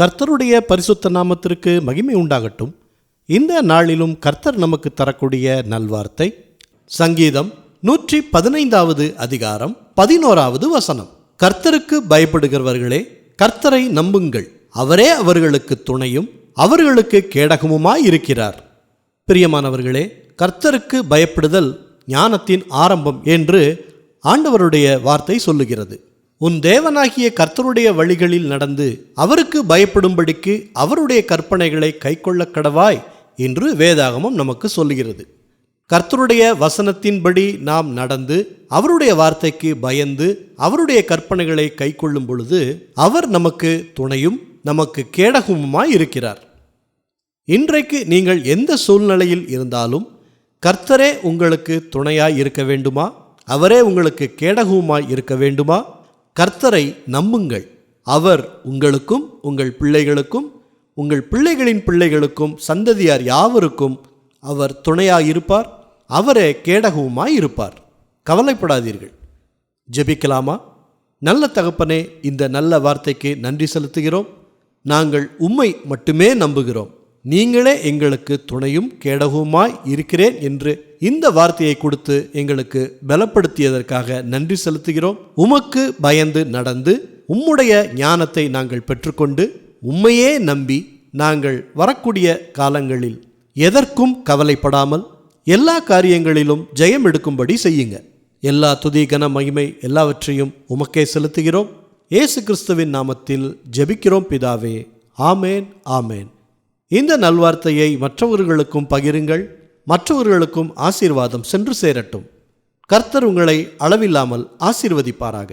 கர்த்தருடைய பரிசுத்த நாமத்திற்கு மகிமை உண்டாகட்டும். இந்த நாளிலும் கர்த்தர் நமக்கு தரக்கூடிய நல்வார்த்தை சங்கீதம் நூற்றி பதினைந்தாவது அதிகாரம் பதினோராவது வசனம். கர்த்தருக்கு பயப்படுகிறவர்களே கர்த்தரை நம்புங்கள். அவரே அவர்களுக்கு துணையும் அவர்களுக்கு கேடகமுமாய் இருக்கிறார். பிரியமானவர்களே கர்த்தருக்கு பயப்படுதல் ஞானத்தின் ஆரம்பம் என்று ஆண்டவருடைய வார்த்தை சொல்லுகிறது. உன் தேவனாகிய கர்த்தருடைய வழிகளில் நடந்து அவருக்கு பயப்படும்படிக்கு அவருடைய கற்பனைகளை கைக்கொள்ள கடவாய் என்று வேதாகமம் நமக்கு சொல்லுகிறது. கர்த்தருடைய வசனத்தின்படி நாம் நடந்து அவருடைய வார்த்தைக்கு பயந்து அவருடைய கற்பனைகளை கைக்கொள்ளும் பொழுது அவர் நமக்கு துணையும் நமக்கு கேடகமுமாய் இருக்கிறார். இன்றைக்கு நீங்கள் எந்த சூழ்நிலையில் இருந்தாலும் கர்த்தரே உங்களுக்கு துணையாய் இருக்க வேண்டுமா? அவரே உங்களுக்கு கேடகவுமாய் இருக்க வேண்டுமா? கர்த்தரை நம்புங்கள். அவர் உங்களுக்கும் உங்கள் பிள்ளைகளுக்கும் உங்கள் பிள்ளைகளின் பிள்ளைகளுக்கும் சந்ததியார் யாவருக்கும் அவர் துணையாக இருப்பார் அவரே கேடகவுமாய் இருப்பார் கவலைப்படாதீர்கள். ஜெபிக்கலாமா? நல்ல தகப்பனே இந்த நல்ல வார்த்தைக்கு நன்றி செலுத்துகிறோம். நாங்கள் உம்மை மட்டுமே நம்புகிறோம். நீங்களே எங்களுக்கு துணையும் கேடகவுமாய் இருக்கிறேன் என்று இந்த வார்த்தையை கொடுத்து எங்களுக்கு பலப்படுத்தியதற்காக நன்றி செலுத்துகிறோம். உமக்கு பயந்து நடந்து உம்முடைய ஞானத்தை நாங்கள் பெற்றுக்கொண்டு உம்மையே நம்பி நாங்கள் வரக்கூடிய காலங்களில் எதற்கும் கவலைப்படாமல் எல்லா காரியங்களிலும் ஜெயம் எடுக்கும்படி செய்யுங்க. எல்லா துதி கன மகிமை எல்லாவற்றையும் உமக்கே செலுத்துகிறோம். ஏசு கிறிஸ்துவின் நாமத்தில் ஜெபிக்கிறோம் பிதாவே. ஆமேன் ஆமேன். இந்த நல்வார்த்தையை மற்றவர்களுக்கும் பகிருங்கள் மற்றவர்களுக்கும் ஆசீர்வாதம் சென்று சேரட்டும். கர்த்தர் உங்களை அளவில்லாமல் ஆசீர்வதிப்பாராக.